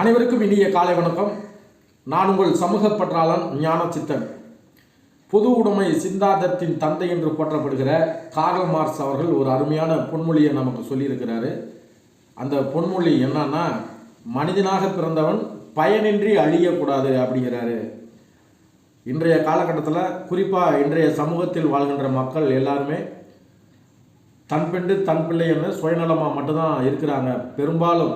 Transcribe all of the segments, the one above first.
அனைவருக்கும் இனிய காலை வணக்கம். நான் உங்கள் சமூக பற்றாளன் ஞான சித்தன் பொது உடைமை சிந்தாந்தத்தின் தந்தை என்று போற்றப்படுகிற கார்ல் மார்க்ஸ் அவர்கள் ஒரு அருமையான பொன்மொழியை நமக்கு சொல்லியிருக்கிறாரு. அந்த பொன்மொழி என்னன்னா மனிதனாக பிறந்தவன் பயனின்றி அழியக்கூடாது அப்படிங்கிறாரு. இன்றைய காலகட்டத்தில் குறிப்பாக இன்றைய சமூகத்தில் வாழ்கின்ற மக்கள் எல்லாருமே தன் பெண்டு தன் பிள்ளைன்னு சுயநலமாக மட்டும்தான் இருக்கிறாங்க. பெரும்பாலும்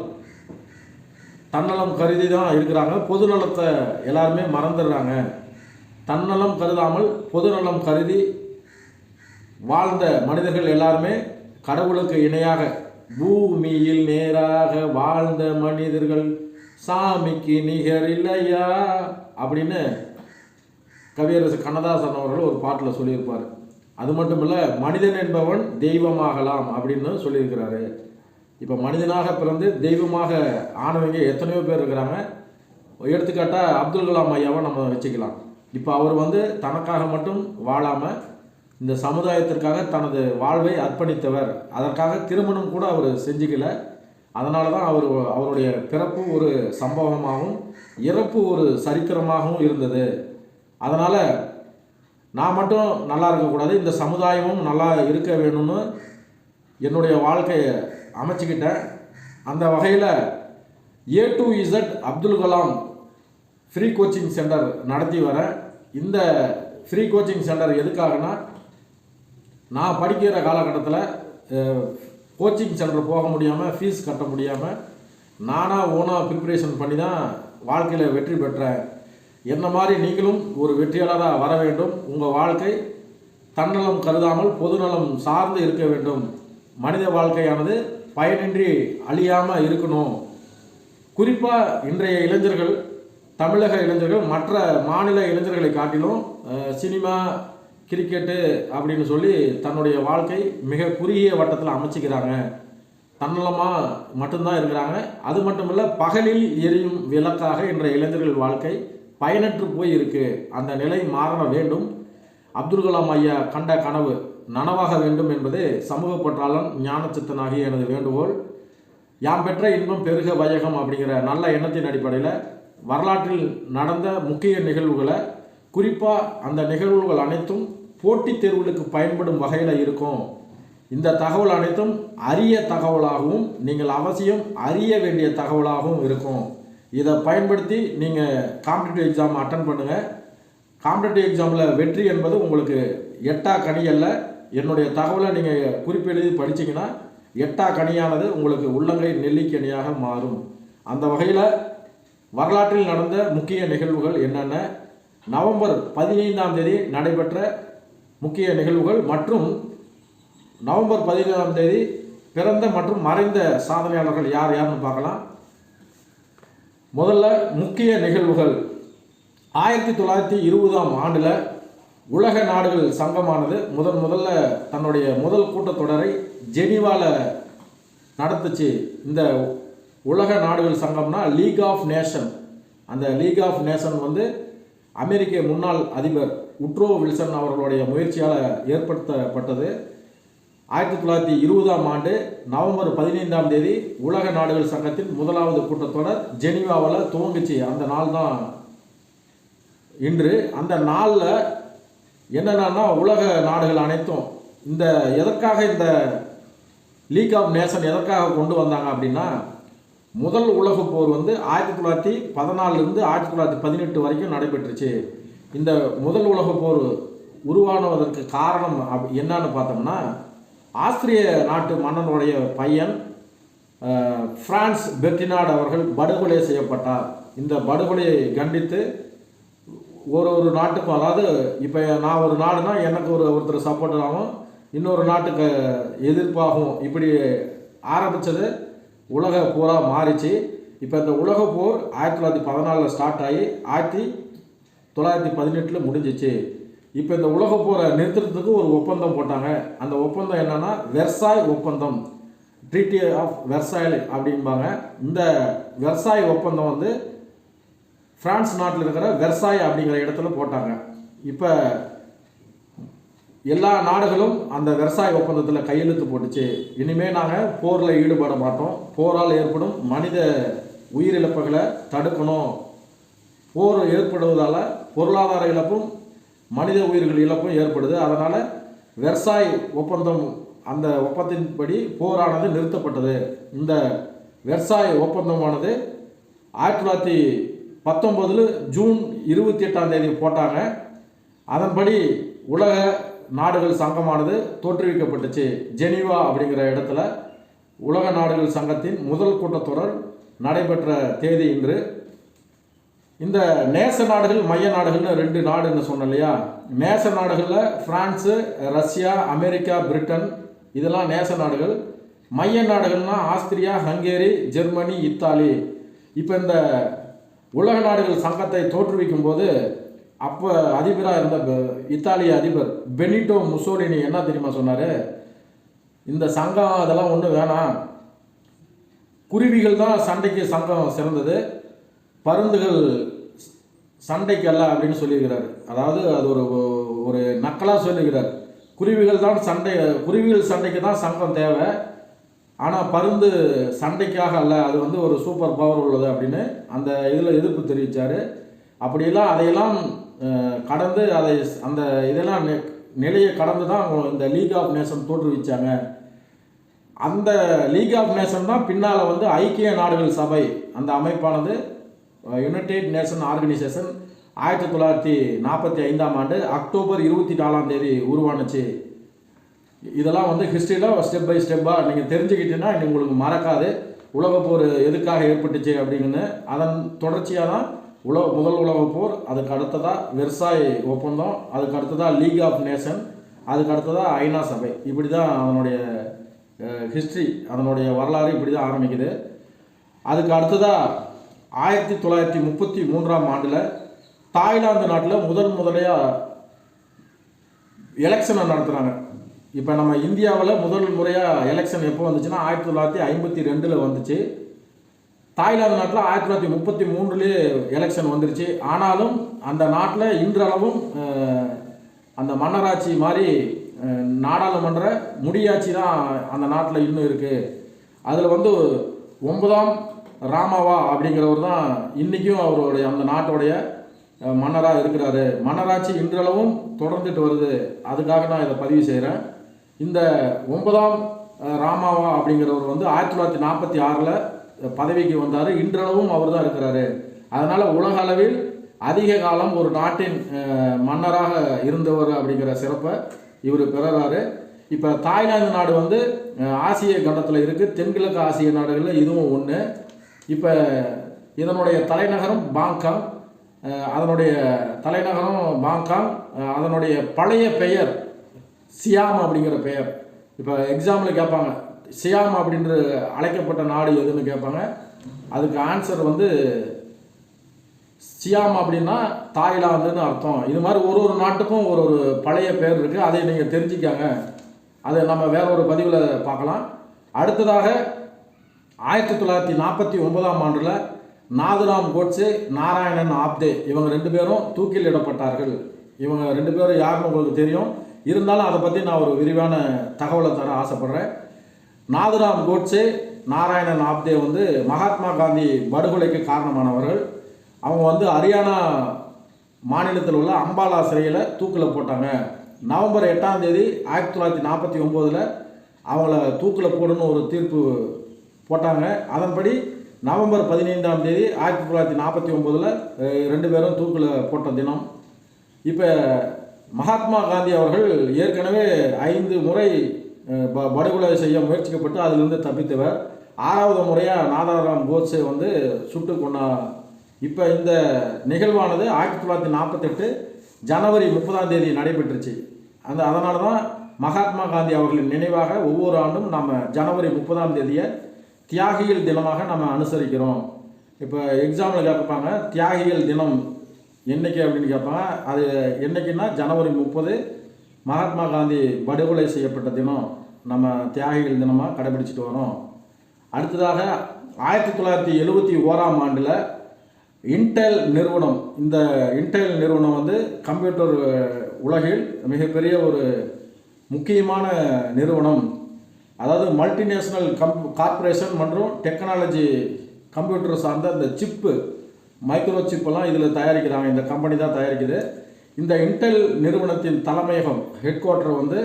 தன்னலம் கருதி தான் இருக்கிறாங்க. பொதுநலத்தை எல்லாருமே மறந்துடுறாங்க. தன்னலம் கருதாமல் பொதுநலம் கருதி வாழ்ந்த மனிதர்கள் எல்லாருமே கடவுளுக்கு இணையாக பூமியில் நேராக வாழ்ந்த மனிதர்கள். சாமிக்கு நிகர் இல்லையா? அப்படின்னு கவியரசு கண்ணதாசன் அவர்கள் ஒரு பாட்டில் சொல்லியிருப்பார். அது மட்டும் இல்லை மனிதன் என்பவன் தெய்வமாகலாம் அப்படின்னு சொல்லியிருக்கிறாரு. இப்போ மனிதனாக பிறந்து தெய்வமாக ஆனவங்க எத்தனையோ பேர் இருக்கிறாங்க. எடுத்துக்காட்டால் அப்துல் கலாம் ஐயாவை நம்ம வச்சுக்கலாம். இப்போ அவர் வந்து தனக்காக மட்டும் வாழாமல் இந்த சமுதாயத்திற்காக தனது வாழ்வை அர்ப்பணித்தவர். அதற்காக திருமணம் கூட அவர் செஞ்சுக்கல. அதனால தான் அவர் அவருடைய பிறப்பு ஒரு சம்பவமாகவும் இறப்பு ஒரு சரித்திரமாகவும் இருந்தது. அதனால் நான் மட்டும் நல்லா இருக்கக்கூடாது. இந்த சமுதாயமும் நல்லா இருக்க வேணும்னு என்னுடைய வாழ்க்கையை அமைச்சுக்கிட்டேன். அந்த வகையில் A to Z Abdul Kalam free coaching centre நடத்தி வரேன் இந்த ஃப்ரீ கோச்சிங் சென்டர் எதுக்காகனா நான் படிக்கிற காலகட்டத்தில் கோச்சிங் சென்டர் போக முடியாமல் ஃபீஸ் கட்ட முடியாமல் நானாக ஓனாக ப்ரிப்பரேஷன் பண்ணி தான் வாழ்க்கையில் வெற்றி பெற்றேன். என்ன மாதிரி நீங்களும் ஒரு வெற்றியாளராக வர வேண்டும். உங்கள் வாழ்க்கை தன்னலம் கருதாமல் பொதுநலம் சார்ந்து இருக்க வேண்டும். மனித வாழ்க்கையானது பயனின்றி அழியாமல் இருக்கணும். குறிப்பாக இன்றைய இளைஞர்கள் தமிழக இளைஞர்கள் மற்ற மாநில இளைஞர்களை காட்டிலும் சினிமா கிரிக்கெட்டு அப்படின்னு சொல்லி தன்னுடைய வாழ்க்கை மிக குறுகிய வட்டத்தில் அமைச்சிக்கிறாங்க. தன்னலமாக மட்டும்தான் இருக்கிறாங்க. அது மட்டும் இல்லை பகலில் எரியும் விளக்காக இன்றைய இளைஞர்கள் வாழ்க்கை பயனற்று போய் இருக்குது அந்த நிலை மாற வேண்டும் அப்துல் கலாம் ஐயா கண்ட கனவு நனவாக வேண்டும் என்பது சமூக பற்றாளன் ஞானச்சித்தனாகிய எனது வேண்டுகோள். யாம் பெற்ற இன்பம் பெருக வையகம் அப்படிங்கிற நல்ல எண்ணத்தின் அடிப்படையில் வரலாற்றில் நடந்த முக்கிய நிகழ்வுகளை குறிப்பாக அந்த நிகழ்வுகள் அனைத்தும் போட்டித் தேர்வுகளுக்கு பயன்படும் வகையில் இருக்கும். இந்த தகவல் அனைத்தும் அரிய தகவலாகவும் நீங்கள் அவசியம் அறிய வேண்டிய தகவலாகவும் இருக்கும். இதை பயன்படுத்தி நீங்கள் காம்படிட்டிவ் எக்ஸாம் அட்டன் பண்ணுங்கள் காம்படிட்டிவ் எக்ஸாமில் வெற்றி என்பது உங்களுக்கு எட்டா கனி அல்ல என்னுடைய தகவலை நீங்கள் குறிப்பெழுதி படிச்சீங்கன்னா எட்டா கனியானது உங்களுக்கு உள்ளங்கை நெல்லிக்கனியாக மாறும். அந்த வகையில் வரலாற்றில் நடந்த முக்கிய நிகழ்வுகள் என்னென்ன? நவம்பர் பதினைந்தாம் தேதி நடைபெற்ற முக்கிய நிகழ்வுகள் மற்றும் நவம்பர் பதினேழாம் தேதி பிறந்த மற்றும் மறைந்த சாதனையாளர்கள் யார் யாருன்னு பார்க்கலாம். முதல்ல முக்கிய நிகழ்வுகள். ஆயிரத்தி தொள்ளாயிரத்தி இருபதாம் ஆண்டில் உலக நாடுகள் சங்கமானது முதன் முதல்ல தன்னுடைய முதல் கூட்டத்தொடரை ஜெனிவாவில் நடத்துச்சு. இந்த உலக நாடுகள் சங்கம்னா லீக் ஆஃப் நேஷன். அந்த லீக் ஆஃப் நேஷன் வந்து அமெரிக்க முன்னாள் அதிபர் உட்ரோ வில்சன் அவர்களுடைய முயற்சியால் ஏற்படுத்தப்பட்டது. ஆயிரத்தி தொள்ளாயிரத்தி இருபதாம் ஆண்டு நவம்பர் பதினைந்தாம் தேதி உலக நாடுகள் சங்கத்தின் முதலாவது கூட்டத்தொடர் ஜெனீவாவில் துவங்குச்சு. அந்த நாள் தான் இன்று. அந்த நாளில் என்னென்னா உலக நாடுகள் அனைத்தும் இந்த எதற்காக இந்த லீக் ஆஃப் நேஷன் எதற்காக கொண்டு வந்தாங்க அப்படின்னா முதல் உலக போர் வந்து ஆயிரத்தி தொள்ளாயிரத்தி பதினாலிருந்து ஆயிரத்தி தொள்ளாயிரத்தி பதினெட்டு வரைக்கும் நடைபெற்றுச்சு. இந்த முதல் உலக போர் உருவானுவதற்கு காரணம் அப் என்னன்னு பார்த்தோம்னா ஆஸ்திரிய நாட்டு மன்னனுடைய பையன் ஃப்ரான்ஸ் பிரான்ஸ் பெர்டினாட் அவர்கள் படுகொலை செய்யப்பட்டார். இந்த படுகொலையை கண்டித்து ஒரு ஒரு நாட்டுக்கும் அதாவது இப்போ நான் ஒரு நாடுனா எனக்கு ஒரு ஒருத்தர் சப்போர்ட்டாகவும் இன்னொரு நாட்டுக்கு எதிர்ப்பாகவும் இப்படி ஆரம்பித்தது உலக போராக மாறிச்சு. இப்போ இந்த உலக போர் ஆயிரத்தி தொள்ளாயிரத்தி பதினாலில் ஸ்டார்ட் ஆகி ஆயிரத்தி தொள்ளாயிரத்தி பதினெட்டில் முடிஞ்சிச்சு. இப்போ இந்த உலக போரை நிறுத்துறதுக்கு ஒரு ஒப்பந்தம் போட்டாங்க. அந்த ஒப்பந்தம் என்னென்னா வெர்சாய் ஒப்பந்தம். ட்ரீட்டி ஆஃப் வெர்சாய் அப்படிம்பாங்க. இந்த வெர்சாய் ஒப்பந்தம் வந்து பிரான்ஸ் நாட்டில் இருக்கிற வெர்சாய் அப்படிங்கிற இடத்துல போட்டாங்க. இப்போ எல்லா நாடுகளும் அந்த விவசாய ஒப்பந்தத்தில் கையெழுத்து போட்டுச்சு. இனிமேல் நாங்கள் போரில் ஈடுபட மாட்டோம். போரால் ஏற்படும் மனித உயிரிழப்புகளை தடுக்கணும். போர் ஏற்படுவதால் பொருளாதார இழப்பும் மனித உயிர்கள் இழப்பும் ஏற்படுது. அதனால் வெர்சாய் ஒப்பந்தம் அந்த ஒப்பந்தத்தின்படி போரானது நிறுத்தப்பட்டது. இந்த வெர்சாய் ஒப்பந்தமானது ஆயிரத்தி தொள்ளாயிரத்தி பத்தொம்பதில் ஜூன் இருபத்தி எட்டாம் தேதி போட்டாங்க. அதன்படி உலக நாடுகள் சங்கமானது தோற்றுவிக்கப்பட்டுச்சு. ஜெனீவா அப்படிங்கிற இடத்துல உலக நாடுகள் சங்கத்தின் முதல் கூட்டத்தொடர் நடைபெற்ற தேதி இன்று. இந்த நேச நாடுகள் மைய நாடுகள்னு ரெண்டு நாடுன்னு சொன்னேன் இல்லையா? நேச நாடுகளில் ஃப்ரான்ஸு ரஷ்யா அமெரிக்கா பிரிட்டன் இதெல்லாம் நேச நாடுகள். மைய நாடுகள்னால் ஆஸ்திரியா ஹங்கேரி ஜெர்மனி இத்தாலி. இப்போ இந்த உலக நாடுகள் சங்கத்தை தோற்றுவிக்கும் போது அப்போ அதிபராக இருந்த இத்தாலிய அதிபர் பெனிட்டோ முசோலினி என்ன தெரியுமா சொன்னார்? இந்த சங்கம் அதெல்லாம் ஒன்றும் வேணாம். குருவிகள் தான் சண்டைக்கு சங்கம் சிறந்தது. பருந்துகள் சண்டைக்கு அல்ல அப்படின்னு சொல்லியிருக்கிறார். அதாவது அது ஒரு ஒரு நக்கலாக சொல்லியிருக்கிறார். குருவிகள் தான் சண்டை குருவிகள் சண்டைக்கு தான் சங்கம் தேவை. ஆனால் பருந்து சண்டைக்காக அல்ல அது வந்து ஒரு சூப்பர் பவர் உள்ளது அப்படின்னு அந்த இதில் எதிர்ப்பு தெரிவித்தார் அப்படியெல்லாம் அதையெல்லாம் கடந்து அதை அந்த இதெல்லாம் நிலையை கடந்து தான் அவங்க இந்த லீக் ஆஃப் நேஷன் தோற்றுவிச்சாங்க. அந்த லீக் ஆஃப் நேஷன் தான் பின்னால் வந்து ஐக்கிய நாடுகள் சபை அந்த அமைப்பானது யுனைடெட் நேஷன் ஆர்கனைசேஷன் ஆயிரத்தி தொள்ளாயிரத்தி நாற்பத்தி ஐந்தாம் ஆண்டு அக்டோபர் இருபத்தி நாலாம் தேதி உருவானுச்சு. இதெல்லாம் வந்து ஹிஸ்ட்ரியில் ஸ்டெப் பை ஸ்டெப்பாக நீங்கள் தெரிஞ்சுக்கிட்டீங்கன்னா உங்களுக்கு மறக்காது. உலகப் போர் எதுக்காக ஏற்பட்டுச்சு அப்படின்னு அதன் தொடர்ச்சியாக தான் உலக முதல் உலகப் போர் அதுக்கு அடுத்ததாக வெர்சாய் ஒப்பந்தம் அதுக்கு அடுத்ததாக லீக் ஆஃப் நேஷன் அதுக்கு அடுத்ததாக ஐநா சபை. இப்படி தான் அதனுடைய ஹிஸ்ட்ரி அதனுடைய வரலாறு இப்படி தான் ஆரம்பிக்குது. அதுக்கு அடுத்ததாக ஆயிரத்தி தொள்ளாயிரத்தி முப்பத்தி மூன்றாம் ஆண்டில் தாய்லாந்து நாட்டில் முதல் முதலையாக எலெக்ஷனை நடத்துகிறாங்க இப்போ நம்ம இந்தியாவில் முதல் முறையாக எலெக்ஷன் எப்போ வந்துச்சுன்னா ஆயிரத்தி தொள்ளாயிரத்தி ஐம்பத்தி ரெண்டில் வந்துச்சு. தாய்லாந்து நாட்டில் ஆயிரத்தி தொள்ளாயிரத்தி முப்பத்தி மூணுலேயே எலெக்ஷன் வந்துருச்சு. ஆனாலும் அந்த நாட்டில் இன்றளவும் அந்த மன்னராட்சி மாதிரி நாடாளுமன்ற முடியாட்சி தான் அந்த நாட்டில் இன்னும் இருக்குது அதில் வந்து ஒன்பதாம் ராமாவா அப்படிங்கிறவர் தான் இன்றைக்கும் அவருடைய அந்த நாட்டுடைய மன்னராக இருக்கிறாரு. மன்னராட்சி இன்றளவும் தொடர்ந்துட்டு வருது. அதுக்காக நான் இதை பதிவு செய்கிறேன் இந்த ஒன்பதாம் ராமாவா அப்படிங்கிறவர் வந்து ஆயிரத்தி தொள்ளாயிரத்தி நாற்பத்தி ஆறில் பதவிக்கு வந்தார். இன்றளவும் அவர் தான் இருக்கிறாரு. அதனால் உலக அளவில் அதிக காலம் ஒரு நாட்டின் மன்னராக இருந்தவர் அப்படிங்கிற சிறப்பை இவர் பெறுறாரு. இப்போ தாய்லாந்து நாடு வந்து ஆசிய கண்டத்தில் இருக்குது தென்கிழக்கு ஆசிய நாடுகளில் இதுவும் ஒன்று இப்போ இதனுடைய தலைநகரம் பாங்காங் அதனுடைய தலைநகரம் பாங்காங் அதனுடைய பழைய பெயர் சியாம் அப்படிங்கிற பெயர். இப்போ எக்ஸாம்பிள் கேட்பாங்க. சியாம் அப்படின்ற அழைக்கப்பட்ட நாடு எதுன்னு கேட்பாங்க. அதுக்கு ஆன்சர் வந்து சியாம் அப்படின்னா தாய்லாந்துன்னு அர்த்தம். இது மாதிரி ஒரு ஒரு நாட்டுக்கும் ஒரு ஒரு பழைய பேர் இருக்குது அதை நீங்கள் தெரிஞ்சுக்காங்க. அதை நம்ம வேற ஒரு பதிவில் பார்க்கலாம். அடுத்ததாக ஆயிரத்தி தொள்ளாயிரத்தி நாற்பத்தி ஒன்பதாம் ஆண்டில் நாதுராம் கோட்ஸே நாராயணன் ஆப்தே இவங்க ரெண்டு பேரும் தூக்கில் இடப்பட்டார்கள் இவங்க ரெண்டு பேரும் யாருன்னு உங்களுக்கு தெரியும். இருந்தாலும் அதை பற்றி நான் ஒரு விரிவான தகவலை தர ஆசைப்பட்றேன். நாதுராம் கோட்ஸே நாராயணன் ஆப்தே வந்து மகாத்மா காந்தி படுகொலைக்கு காரணமானவர்கள். அவங்க வந்து ஹரியானா மாநிலத்தில் உள்ள அம்பாலா சிறையில் தூக்கில் போட்டாங்க. நவம்பர் எட்டாம் தேதி ஆயிரத்தி தொள்ளாயிரத்தி நாற்பத்தி ஒம்போதில் அவங்கள தூக்கில் போடணும்னு ஒரு தீர்ப்பு போட்டாங்க. அதன்படி நவம்பர் பதினைந்தாம் தேதி ஆயிரத்தி தொள்ளாயிரத்தி நாற்பத்தி ஒம்போதில் ரெண்டு பேரும் தூக்கில் போட்ட தினம். இப்போ மகாத்மா காந்தி அவர்கள் ஏற்கனவே ஐந்து முறை ப- படுகொலை செய்ய முயற்சிக்கப்பட்டு அதிலிருந்து தப்பித்தவர். ஆறாவது முறையாக நாதாராம் கோட்ஸே வந்து சுட்டு கொண்டார் இப்போ இந்த நிகழ்வானது ஆயிரத்தி தொள்ளாயிரத்தி நாற்பத்தெட்டு ஜனவரி முப்பதாம் தேதி நடைபெற்றுச்சு. அந்த அதனால தான் மகாத்மா காந்தி அவர்களின் நினைவாக ஒவ்வொரு ஆண்டும் நம்ம ஜனவரி முப்பதாம் தேதியை தியாகிகள் தினமாக நம்ம அனுசரிக்கிறோம். இப்போ எக்ஸாமில் கேட்பாங்க தியாகிகள் தினம் என்னைக்கு அப்படின்னு கேட்பாங்க அது என்னைக்குன்னா ஜனவரி முப்பது மகாத்மா காந்தி படுகொலை செய்யப்பட்ட தினம் நம்ம தியாகிகள் தினமாக கடைபிடிச்சிட்டு வரோம். அடுத்ததாக ஆயிரத்தி தொள்ளாயிரத்தி எழுபத்தி ஓராம் ஆண்டில் இன்டெல் நிறுவனம் இந்த இன்டெல் நிறுவனம் வந்து கம்ப்யூட்டர் உலகில் மிகப்பெரிய ஒரு முக்கியமான நிறுவனம். அதாவது மல்டிநேஷ்னல் கம் கார்ப்பரேஷன் மற்றும் டெக்னாலஜி கம்ப்யூட்டர் சார்ந்த அந்த சிப்பு. மைக்ரோ சிப்பெல்லாம் இதில் தயாரிக்கிறாங்க. இந்த கம்பெனி தான் தயாரிக்குது. இந்த இன்டெல் நிறுவனத்தின் தலைமையகம் ஹெட் குவார்ட்டர் வந்து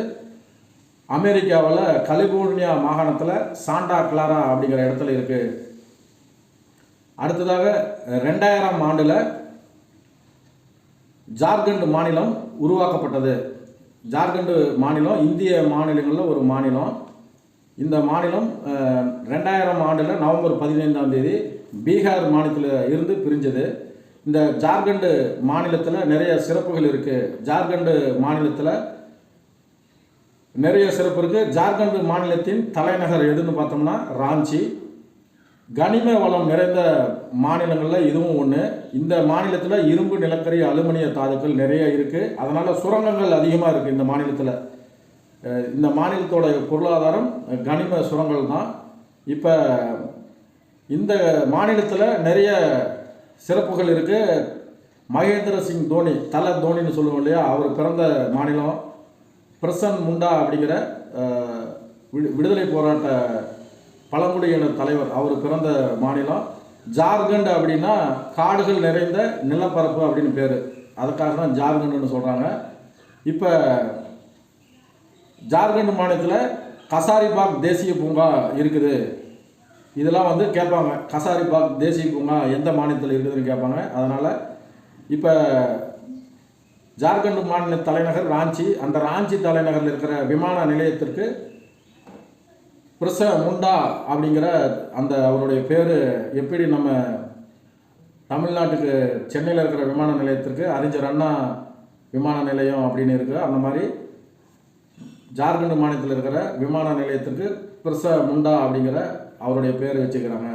அமெரிக்காவில் கலிபோர்னியா மாகாணத்தில் சாண்டா கிளாரா அப்படிங்கிற இடத்துல இருக்குது அடுத்ததாக ரெண்டாயிரம் ஆண்டில் ஜார்க்கண்ட் மாநிலம் உருவாக்கப்பட்டது. ஜார்க்கண்ட் மாநிலம் இந்திய மாநிலங்களில் ஒரு மாநிலம். இந்த மாநிலம் ரெண்டாயிரம் ஆண்டில் நவம்பர் பதினைந்தாம் தேதி பீகார் மாநிலத்தில் இருந்து பிரிஞ்சது. இந்த ஜார்க்கண்டு மாநிலத்தில் நிறைய சிறப்புகள் இருக்குது ஜார்க்கண்டு மாநிலத்தில் நிறைய சிறப்பு இருக்குது ஜார்க்கண்ட் மாநிலத்தின் தலைநகர் எதுன்னு பார்த்தோம்னா ராஞ்சி. கனிம வளம் நிறைந்த மாநிலங்களில் இதுவும் ஒன்று இந்த மாநிலத்தில் இரும்பு நிலக்கரி அலுமினிய தாதுக்கள் நிறைய இருக்குது அதனால் சுரங்கங்கள் அதிகமாக இருக்குது இந்த மாநிலத்தில். இந்த மாநிலத்தோட பொருளாதாரம் கனிம சுரங்கள் தான் இப்போ இந்த மாநிலத்தில் நிறைய சிறப்புகள் இருக்குது மகேந்திர சிங் தோனி தல தோனின்னு சொல்லுவோம் இல்லையா? அவர் பிறந்த மாநிலம் பிரசன் முண்டா அப்படிங்கிற விடு- விடுதலை போராட்ட பழங்குடியின தலைவர். அவர் பிறந்த மாநிலம் ஜார்க்கண்ட் அப்படின்னா காடுகள் நிறைந்த நிலப்பரப்பு அப்படின்னு பேர். அதுக்காக தான் ஜார்க்கண்டுன்னு சொல்கிறாங்க இப்போ ஜார்க்கண்ட் மாநிலத்தில் கசாரிபாக் தேசிய பூங்கா இருக்குது. இதெல்லாம் வந்து கேட்பாங்க. கசாரி பாக் தேசிய பூங்கா எந்த மாநிலத்தில் இருக்குதுன்னு கேட்பாங்க. அதனால் இப்போ ஜார்க்கண்ட் மாநில தலைநகர் ராஞ்சி அந்த ராஞ்சி தலைநகரில் இருக்கிற விமான நிலையத்திற்கு பிரச முண்டா அப்படிங்கிற அந்த அவருடைய பேர் எப்படி நம்ம தமிழ்நாட்டுக்கு சென்னையில் இருக்கிற விமான நிலையத்திற்கு அறிஞர் அண்ணா விமான நிலையம் அப்படின்னு இருக்குது அந்த மாதிரி ஜார்க்கண்ட் மாநிலத்தில் இருக்கிற விமான நிலையத்திற்கு பிரச முண்டா அப்படிங்கிற அவருடைய பேர் வச்சுக்கிறாங்க.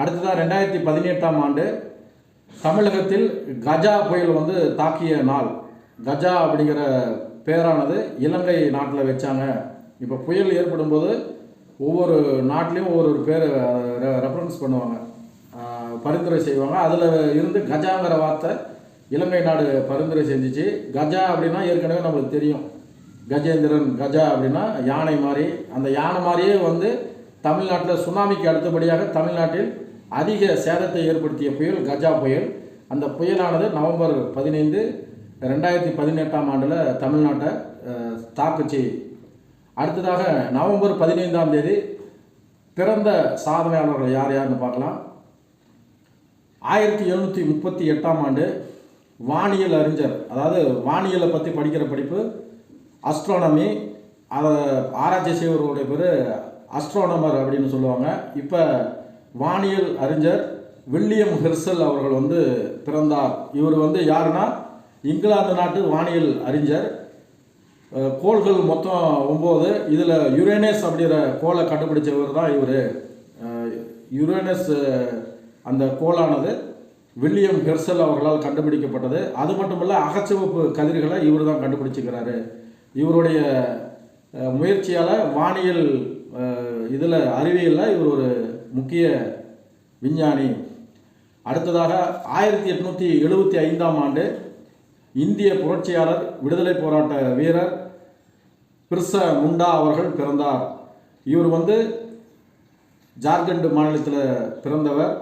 அடுத்ததாக ரெண்டாயிரத்தி பதினெட்டாம் ஆண்டு தமிழகத்தில் கஜா புயல் வந்து தாக்கிய நாள். கஜா அப்படிங்கிற பேரானது இலங்கை நாட்டில் வச்சாங்க. இப்போ புயல் ஏற்படும் போது ஒவ்வொரு நாட்டிலையும் ஒவ்வொரு பேர் ரெஃபரன்ஸ் பண்ணுவாங்க. பரிந்துரை செய்வாங்க. அதில் இருந்து கஜாங்கிற வார்த்தை இலங்கை நாடு பரிந்துரை செஞ்சிச்சு. கஜா அப்படின்னா ஏற்கனவே நம்மளுக்கு தெரியும். கஜேந்திரன் கஜா அப்படின்னா யானை மாதிரி அந்த யானை மாதிரியே வந்து தமிழ்நாட்டில் சுனாமிக்கு அடுத்தபடியாக தமிழ்நாட்டில் அதிக சேதத்தை ஏற்படுத்திய புயல் கஜா புயல். அந்த புயலானது நவம்பர் பதினைந்து ரெண்டாயிரத்தி பதினெட்டாம் ஆண்டில் தமிழ்நாட்டை தாக்குச்சு அடுத்ததாக நவம்பர் பதினைந்தாம் தேதி பிறந்த சாதனையாளர்கள் யார் யாருன்னு பார்க்கலாம். ஆயிரத்தி எழுநூற்றி முப்பத்தி எட்டாம் ஆண்டு வானியல் அறிஞர் அதாவது வானியலை பற்றி படிக்கிற படிப்பு அஸ்ட்ரானமி அதை ஆராய்ச்சி செய்வர்களுடைய பேர் அஸ்ட்ரானமர் அப்படின்னு சொல்லுவாங்க. இப்போ வானியல் அறிஞர் வில்லியம் ஹெர்சல் அவர்கள் வந்து பிறந்தார். இவர் வந்து யாருன்னா? இங்கிலாந்து நாட்டு வானியல் அறிஞர். கோள்கள் மொத்தம் ஒம்பது. இதில் யுரேனஸ் அப்படிங்கிற கோலை கண்டுபிடிச்சவர் தான் இவர். யுரேனஸ் அந்த கோளானது வில்லியம் ஹெர்சல் அவர்களால் கண்டுபிடிக்கப்பட்டது. அது மட்டுமல்ல அகச்சிவப்பு கதிர்களை இவர் தான் கண்டுபிடிச்சிக்கிறாரு. இவருடைய முயற்சியால் வானியல் இதில் அறிவியலில் இவர் ஒரு முக்கிய விஞ்ஞானி. அடுத்ததாக ஆயிரத்தி எட்நூற்றி எழுபத்தி ஐந்தாம் ஆண்டு இந்திய புரட்சியாளர் விடுதலை போராட்ட வீரர் பிர்ச முண்டா அவர்கள் பிறந்தார். இவர் வந்து ஜார்க்கண்ட் மாநிலத்தில் பிறந்தவர்.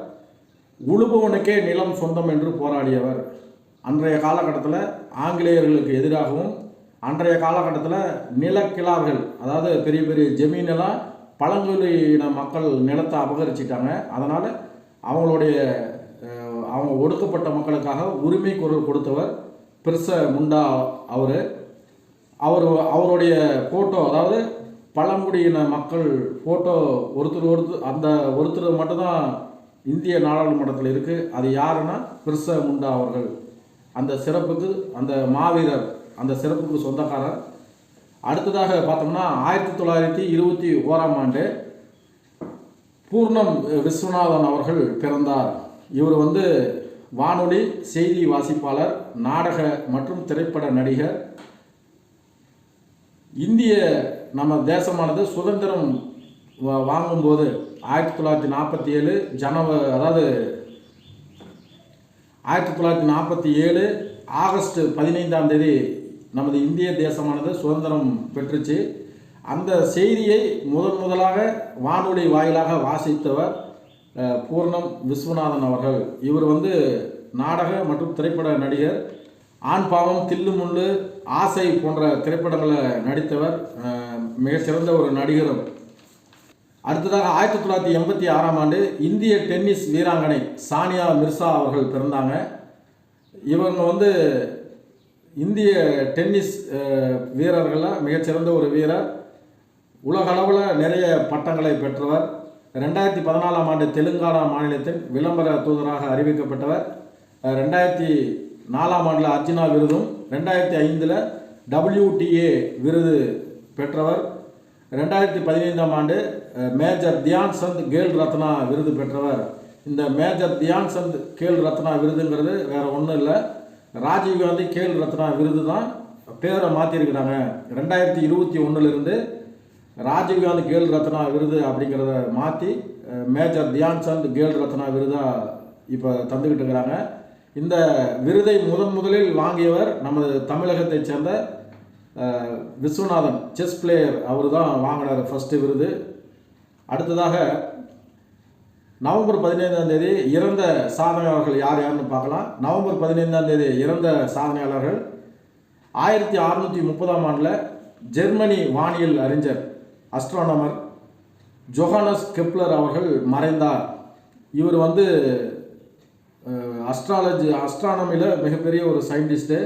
உழுபவனுக்கே நிலம் சொந்தம் என்று போராடியவர். அன்றைய காலகட்டத்தில் ஆங்கிலேயர்களுக்கு எதிராகவும் அன்றைய காலகட்டத்தில் நிலக்கிழார்கள் அதாவது பெரிய பெரிய ஜமீனெல்லாம் பழங்குடியின மக்கள் நிலத்தை அபகரிச்சிட்டாங்க. அதனால் அவங்களுடைய அவங்க ஒடுக்கப்பட்ட மக்களுக்காக உரிமை குரல் கொடுத்தவர் பிர்ச முண்டா அவர். அவர் அவருடைய ஃபோட்டோ அதாவது பழங்குடியின மக்கள் ஃபோட்டோ ஒருத்தர் ஒருத்தர் அந்த ஒருத்தர் மட்டும்தான் இந்திய நாடாளுமன்றத்தில் இருக்குது அது யாருன்னா பிர்ச முண்டா அவர்கள். அந்த சிறப்புக்கு அந்த மாவீரர் அந்த சிறப்புக்கு சொந்தக்காரர். அடுத்ததாக பார்த்தோம்னா ஆயிரத்தி தொள்ளாயிரத்தி இருபத்தி ஓராம் ஆண்டு பூர்ணம் விஸ்வநாதன் அவர்கள் பிறந்தார். இவர் வந்து வானொலி செய்தி வாசிப்பாளர் நாடக மற்றும் திரைப்பட நடிகர். இந்திய நம்ம தேசமானது சுதந்திரம் வாங்கும்போது ஆயிரத்தி தொள்ளாயிரத்தி நாற்பத்தி ஏழு ஜனவ அதாவது ஆயிரத்தி தொள்ளாயிரத்தி நாற்பத்தி ஏழு ஆகஸ்ட் பதினைந்தாம் தேதி நமது இந்திய தேசமானது சுதந்திரம் பெற்றுச்சு. அந்த செய்தியை முதன் முதலாக வானொலி வாயிலாக வாசித்தவர் பூர்ணம் விஸ்வநாதன் அவர்கள். இவர் வந்து நாடக மற்றும் திரைப்பட நடிகர். ஆண் பாவம் தில்லு முள்ளு ஆசை போன்ற திரைப்படங்களை நடித்தவர் மிகச்சிறந்த ஒரு நடிகரும் அடுத்ததாக ஆயிரத்தி தொள்ளாயிரத்தி எண்பத்தி ஆறாம் ஆண்டு இந்திய டென்னிஸ் வீராங்கனை சானியா மிர்சா அவர்கள் பிறந்தாங்க. இவங்க வந்து இந்திய டென்னிஸ் வீரர்களில் மிகச்சிறந்த ஒரு வீரர். உலக அளவில் நிறைய பட்டங்களை பெற்றவர். ரெண்டாயிரத்தி பதினாலாம் ஆண்டு தெலுங்கானா மாநிலத்தின் விளம்பர தூதராக அறிவிக்கப்பட்டவர். ரெண்டாயிரத்தி நாலாம் ஆண்டில் அர்ஜுனா விருதும் ரெண்டாயிரத்தி ஐந்தில் டபிள்யூடிஏ விருது பெற்றவர். ரெண்டாயிரத்தி பதினைந்தாம் ஆண்டு மேஜர் தியான் சந்த் கேல் ரத்னா விருது பெற்றவர். இந்த மேஜர் தியான் சந்த் கேல் ரத்னா விருதுங்கிறது வேற ஒன்றும் இல்லை. ராஜீவ்காந்தி கேல் ரத்னா விருது தான் பேரை மாற்றிருக்கிறாங்க ரெண்டாயிரத்தி இருபத்தி ஒன்றுலேருந்து ராஜீவ்காந்தி கேல் ரத்னா விருது அப்படிங்கிறத மாற்றி மேஜர் தியான் சந்த் கேல் ரத்னா விருதாக இப்போ தந்துக்கிட்டு இருக்கிறாங்க. இந்த விருதை முதன் முதலில் வாங்கியவர் நமது தமிழகத்தைச் சேர்ந்த விஸ்வநாதன் செஸ் பிளேயர் அவர் தான் வாங்கினார் ஃபஸ்ட்டு விருது. அடுத்ததாக நவம்பர் பதினைந்தாம் தேதி இறந்த சாதனையாளர்கள் யார் யாருன்னு பார்க்கலாம். நவம்பர் பதினைந்தாம் தேதி இறந்த சாதனையாளர்கள் ஆயிரத்தி அறுநூற்றி முப்பதாம் ஆண்டில் ஜெர்மனி வானியல் அறிஞர் அஸ்ட்ரானமர் ஜொஹானஸ் கெப்லர் அவர்கள் மறைந்தார். இவர் வந்து அஸ்ட்ராலஜி அஸ்ட்ரானமியில் மிகப்பெரிய ஒரு சயின்டிஸ்ட்டு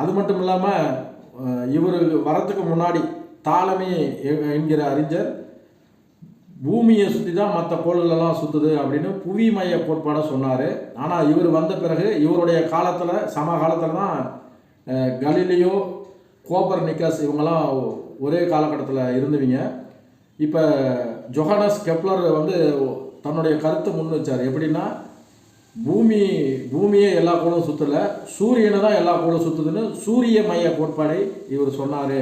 அது மட்டும் இல்லாமல் இவர் வரத்துக்கு முன்னாடி தாலமி என்கிற அறிஞர் பூமியை சுற்றி தான் மற்ற கோள்களெல்லாம் சுற்றுது அப்படின்னு புவி மைய கோட்பாடை சொன்னார். ஆனால் இவர் வந்த பிறகு இவருடைய காலத்தில் சம காலத்தில் தான் கலிலியோ கோபர் நிக்கஸ் இவங்கெல்லாம் ஒரே காலகட்டத்தில் இருந்தவங்க. இப்போ ஜொஹானஸ் கெப்லர் வந்து தன்னுடைய கருத்தை முன் வச்சார். எப்படின்னா பூமி பூமியே எல்லா கோளும் சுற்றலை சூரியனை தான் எல்லா கோளும் சுற்றுதுன்னு சூரிய மைய கோட்பாடை இவர் சொன்னார்.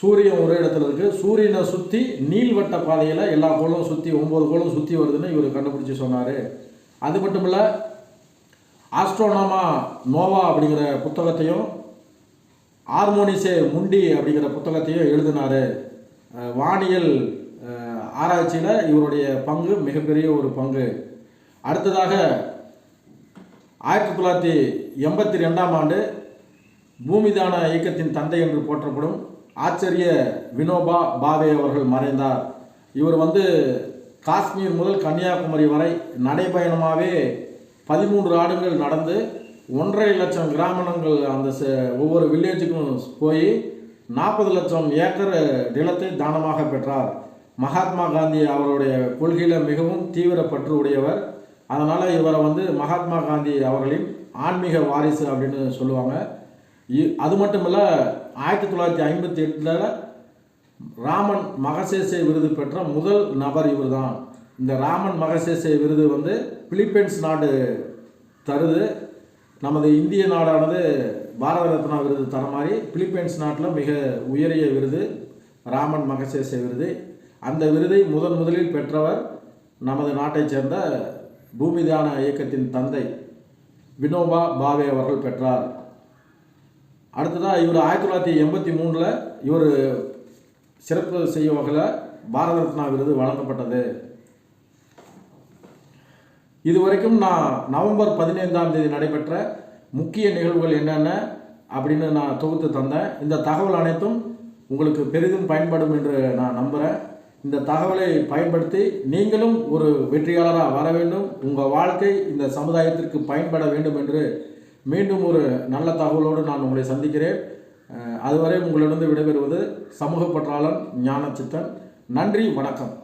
சூரியன் ஒரு இடத்துல இருக்குது சூரியனை சுற்றி நீள்வட்ட பாதையில் எல்லா கோளும் சுற்றி ஒம்பது கோளும் சுற்றி வருதுன்னு இவர் கண்டுபிடிச்சி சொன்னார். அது மட்டும் இல்லை ஆஸ்ட்ரோனாமா நோவா அப்படிங்கிற புத்தகத்தையும் ஹார்மோனிசே முண்டி அப்படிங்கிற புத்தகத்தையும் எழுதினார். வானியல் ஆராய்ச்சியில் இவருடைய பங்கு மிகப்பெரிய ஒரு பங்கு. அடுத்ததாக ஆயிரத்தி தொள்ளாயிரத்தி எண்பத்தி ரெண்டாம் ஆண்டு பூமிதான இயக்கத்தின் தந்தை என்று போற்றப்படும் ஆச்சரிய வினோபா பாவே அவர்கள் மறைந்தார். இவர் வந்து காஷ்மீர் முதல் கன்னியாகுமரி வரை நடைபயணமாகவே பதிமூன்று ஆண்டுகள் நடந்து ஒன்றரை லட்சம் கிராமங்கள் அந்த ச- ஒவ்வொரு வில்லேஜுக்கும் போய் நாற்பது லட்சம் ஏக்கர் நிலத்தை தானமாக பெற்றார். மகாத்மா காந்தி அவருடைய கொள்கையில் மிகவும் தீவிர பற்று உடையவர். அதனால் இவரை வந்து மகாத்மா காந்தி அவர்களின் ஆன்மீக வாரிசு அப்படின்னு சொல்லுவாங்க. இ- அது மட்டும் இல்லை ஆயிரத்தி தொள்ளாயிரத்தி ஐம்பத்தி எட்டில் ராமன் மகசேசே விருது பெற்ற முதல் நபர் இவர் தான் இந்த ராமன் மகசேசே விருது வந்து பிலிப்பைன்ஸ் நாடு தருது. நமது இந்திய நாடானது பாரத ரத்னா விருது தர மாதிரி பிலிப்பைன்ஸ் நாட்டில் மிக உயரிய விருது ராமன் மகசேசே விருது. அந்த விருதை முதன் முதலில் பெற்றவர் நமது நாட்டைச் சேர்ந்த பூமிதான இயக்கத்தின் தந்தை வினோபா பாவே அவர்கள் பெற்றார். அடுத்ததாக இவர் ஆயிரத்தி தொள்ளாயிரத்தி எண்பத்தி மூணில் இவர் சிறப்பு செய்யும் வகையில் பாரத ரத்னா விருது வழங்கப்பட்டது. இதுவரைக்கும் நான் நவம்பர் பதினைந்தாம் தேதி நடைபெற்ற முக்கிய நிகழ்வுகள் என்னென்ன அப்படின்னு நான் தொகுத்து தந்தேன். இந்த தகவல் அனைத்தும் உங்களுக்கு பெரிதும் பயன்படும் என்று நான் நம்புகிறேன் இந்த தகவலை பயன்படுத்தி நீங்களும் ஒரு வெற்றியாளராக வர வேண்டும். உங்கள் வாழ்க்கை இந்த சமுதாயத்திற்கு பயன்பட வேண்டும் என்று மீண்டும் ஒரு நல்ல தகவலோடு நான் உங்களை சந்திக்கிறேன். அதுவரை உங்களிடந்து விடைபெறுவது சமூக பற்றாளன் ஞானச்சித்தன். நன்றி வணக்கம்.